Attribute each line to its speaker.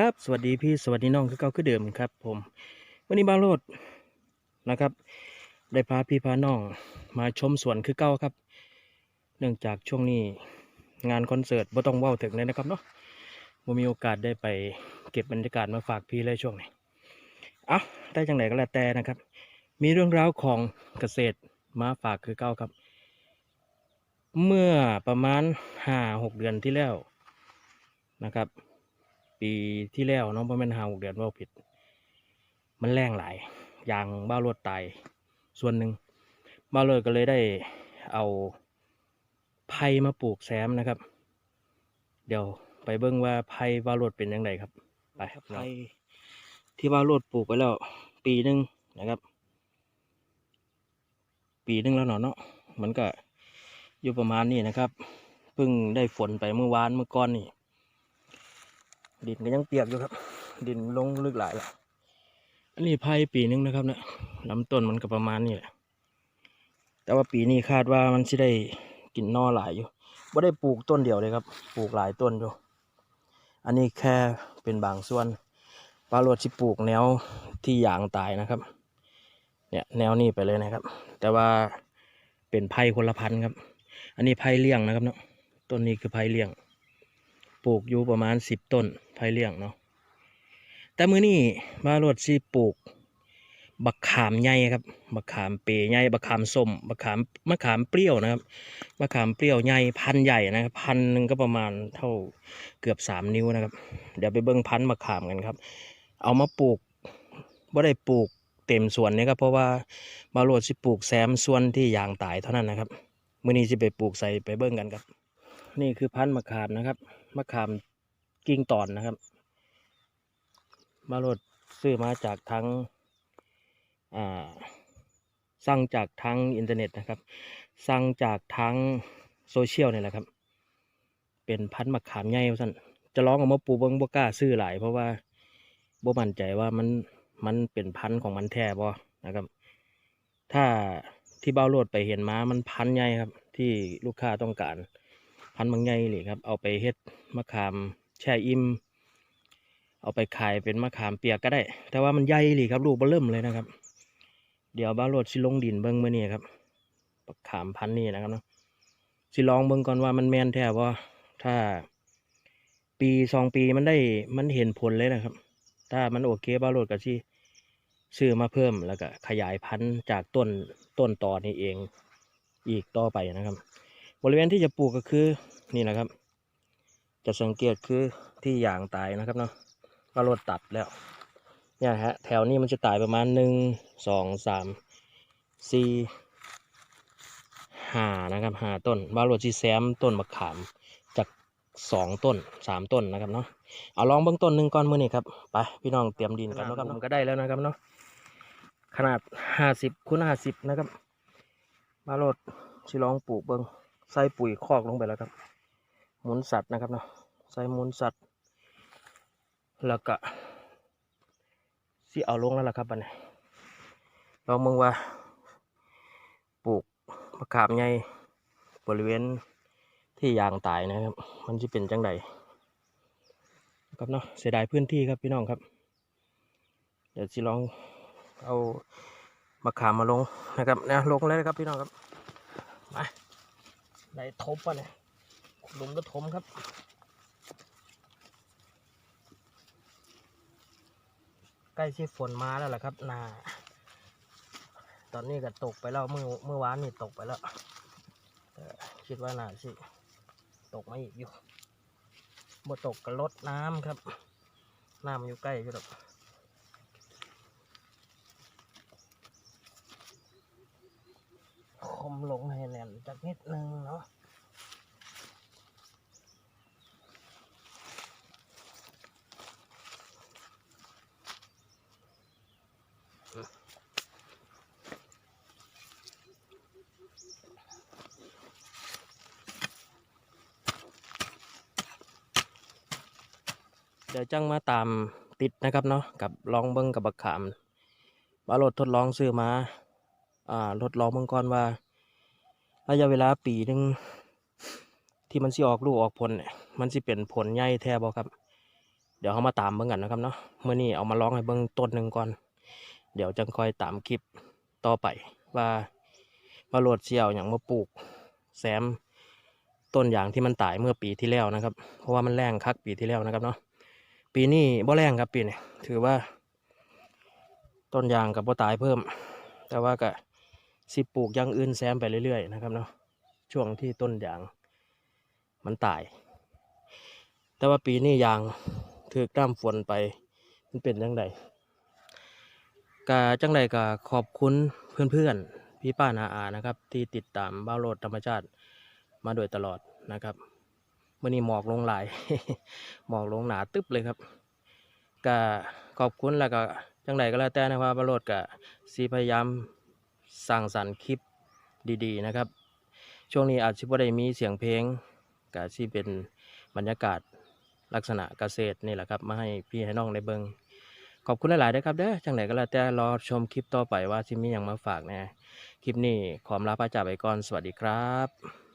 Speaker 1: ครับ สวัสดีพี่สวัสดีน้องคือเก่าคือเดิมครับผม วันนี้บาโรดนะครับ ได้พาพี่พาน้องมาชมสวนคือเก่าครับ เนื่องจากช่วงนี้งานคอนเสิร์ตบ่ต้องเว้าถึงเลยนะครับเนาะบ่มีโอกาสได้ไปเก็บบรรยากาศมาฝากพี่เลยช่วงนี้เอะได้จังไหนก็แล้วแต่นะครับ มีเรื่องราวของเกษตรมาฝากคือเก่าครับ เมื่อประมาณห้าหกเดือนที่แล้วนะครับ ปีที่แล้วเนาะประมาณห้าหกเดือนว่าผิด มันแรงหลายยางบ้ารวดตายส่วนหนึ่งบ้ารวดก็เลยได้เอาไผ่มาปลูกแซมนะครับ เดี๋ยวไปเบิ่งว่าไผ่บ้ารวดเป็นยังไงครับไปครับไผ่ที่บ้ารวดปลูกไว้แล้ว ปีหนึ่งนะครับ ปีหนึ่งแล้วเนาะเนาะมันก็อยู่ประมาณนี้นะครับเพิ่งได้ฝนไปเมื่อวานเมื่อก่อนนี่ ดินก็ยังเปียกอยู่ครับ ดินลงลึกหลายแล้วอันนี้ไผ่ปีหนึงนะครับเนะลำต้นมันก็ประมาณนี้แหละ แต่ว่าปีนี้คาดว่ามันจะได้กินนอหลายอยู่ไ่ได้ปลูกต้นเดียวเลยครับ ปลูกหลายต้นอยู่ อันนี้แค่เป็นบางส่วนปลาโรดที่ปลูกแนวที่ยางตายนะครับ เนี่ยแนวนี้ไปเลยนะครับ แต่ว่าเป็นไผ่คนละพันธุ์ครับ อันนี้ไผ่เลี้ยงนะครับเนาะ ต้นนี้คือไผ่เลี้ยง ปลูกอยู่ประมาณสิบต้นไผ่เลี้ยงเนาะแต่มื้อนี้มาโรดสิปลูก บักขามใหญ่ครับ บักขามเปรใหญ่บักขามส้มบักขามมะขามเปรี้ยวนะครับมะขามเปรี้ยวใหญ่พันใหญ่นะครับพันหนึ่งก็ประมาณเท่าเกือบสามนิ้วนะครับ เดี๋ยวไปเบิ้งพันมะขามกันครับ เอามาปลูกบ่ได้ปลูกเต็มสวนนี่ครับเพราะว่ามาโรดสิปลูกแซมส่วนที่ยางตายเท่านั้นนะครับมื้อนี้สิไปปลูกใส่ไปเบิ้งกันครับ นี่คือพันธุ์มะขามนะครับ มะขามกิ่งตอนนะครับ มาโรดซื้อมาจากทั้งอ่าสั่งจากทั้งอินเทอร์เน็ตนะครับ สั่งจากทั้งโซเชียลนี่แหละครับ เป็นพันธุ์มะขามใหญ่สั่นจะลองเอามาปลูกเบิ่งบ่กล้าซื้อหลายเพราะว่าบ่มั่นใจว่ามันมันเป็นพันธุ์ของมันแท้บ่นะครับ ถ้าที่เบ้าโลดไปเห็นมามันพันธุ์ใหญ่ครับ ที่ลูกค้าต้องการ พันธุ์บางใหญ่เลยครับ เอาไปเฮ็ดมะขามแช่อิ่มเอาไปขายเป็นมะขามเปียกก็ได้ แต่ว่ามันใหญ่เลยครับลูกเบิ่มเลยนะครับ เดี๋ยวบ้าโรดสิลงดินเบิ้งเมื่อนี้ครับมะขามพันธุ์นี้นะครับเนาะสิลองเบิ้งก่อนว่ามันแม่นแท้ว่าถ้าปีสองปีมันได้มันเห็นผลเลยนะครับ ถ้ามันโอเคบ้าโรดก็สิซื้อมาเพิ่มแล้วก็ขยายพันธุ์จากต้นต้นต่อนี้เองอีกต่อไปนะครับ บริเวณที่จะปลูกก็คือนี่นะครับ จะสังเกตคือที่ยางตายนะครับเนาะก็รถตัดแล้วเนี่ยฮะแถวนี้มันจะตายประมาณหนึ่งสองสามสี่ห้านะครับห้าต้นบาโรจีแซมต้นมะขามจากสองต้นสามต้นนะครับเนาะเอาลองเบื้องต้นหนึ่งก่อนมือนี่ครับไปพี่น้องเตรียมดินกันนะครับผมก็ได้แล้วนะครับเนาะขนาดห้าสิบคูณห้าสิบนะครับบาโรดชิลองปลูกเบิ้อง ใส่ปุ๋ยคอกลงไปแล้วครับหมุนสัตว์นะครับเนาะใส่หมุนสัตว์แล้วก็สิเอาลงแล้วล่ะครับบัดนี้ลองมึงว่าปลูกมะขามใหญ่บริเวณที่ยางตายนะครับ มันจะเป็นจังไดครับเนาะเสียดายพื้นที่ครับพี่น้องครับ เดี๋ยวสิลองเอามะขามมาลงนะครับนะลงเลยนะครับพี่น้องครับมา ได้ทบป่ะเนี่ยหลุมก็ถมครับ ใกล้ที่ฝนมาแล้วล่ะครับนาตอนนี้ก็ตกไปแล้วเมื่อเมื่อวานนี่ตกไปแล้วคิดว่าน่าสิตกมาอีกอยู่บ่ตกก็ลดน้ำครับ น้ำอยู่ใกล้อยู่หรอกคมลงให้แน่ นจักนิดนึงเนาะเดี๋ยวจังมาตามติดนะครับเนาะกับลองเบิ้งกับบักขามว่ารถทดลองซื้อมาอ่ารถลองเบิ่งก่อนว่า ระยะเวลาปีหนึ่งที่มันสิออกลูกออกผลเนี่ยมันสิเป็นผลใหญ่แท้บ่ครับ เดี๋ยวเขามาตามเบิ่งกันนะครับเนาะเมื่อนี้เอามาลองให้เบิ่งต้นหนึ่งก่อน เดี๋ยวจังคอยตามคลิปต่อไปว่ามาโหลดเชียวอย่างมาปลูกแซมต้นยางที่มันตายเมื่อปีที่แล้วนะครับ เพราะว่ามันแรงคักปีที่แล้วนะครับเนาะปีนี้บ่แรงครับปีนี้ถือว่า ต้นยางกับบ่ตายเพิ่ม แต่ว่าก็ สิปลูกอย่างอื่นแซมไปเรื่อยๆนะครับเนาะช่วงที่ต้นยางมันตาย แต่ว่าปีนี้ยางถือกล้ามฝนไปมันเป็นยังไงกาจังใดก็ขอบคุณเพื่อนๆ พี่ป้านาอานะครับ ที่ติดตามบ้าโลดธรรมชาติมาโดยตลอดนะครับเมื่อนี้หมอกลงหลาย หมอกลงหนาตึ๊บเลยครับก็ขอบคุณแล้วก็จังใดก็แล้วแต่นะครับบ้าโลดก็สีพยายาม สร้างสรรค์คลิปดีๆนะครับ ช่วงนี้อาจจะไม่ได้มีเสียงเพลงกาที่เป็นบรรยากาศลักษณะเกษตรนี่แหละครับ มาให้พี่ให้น้องได้เบิงขอบคุณหลายๆนะครับเด้อจังไหนก็แล้วแต่รอชมคลิปต่อไปว่าที่มีอย่างมาฝากแน่คลิปนี้ขอลาพระจ่าไปก่อนสวัสดีครับ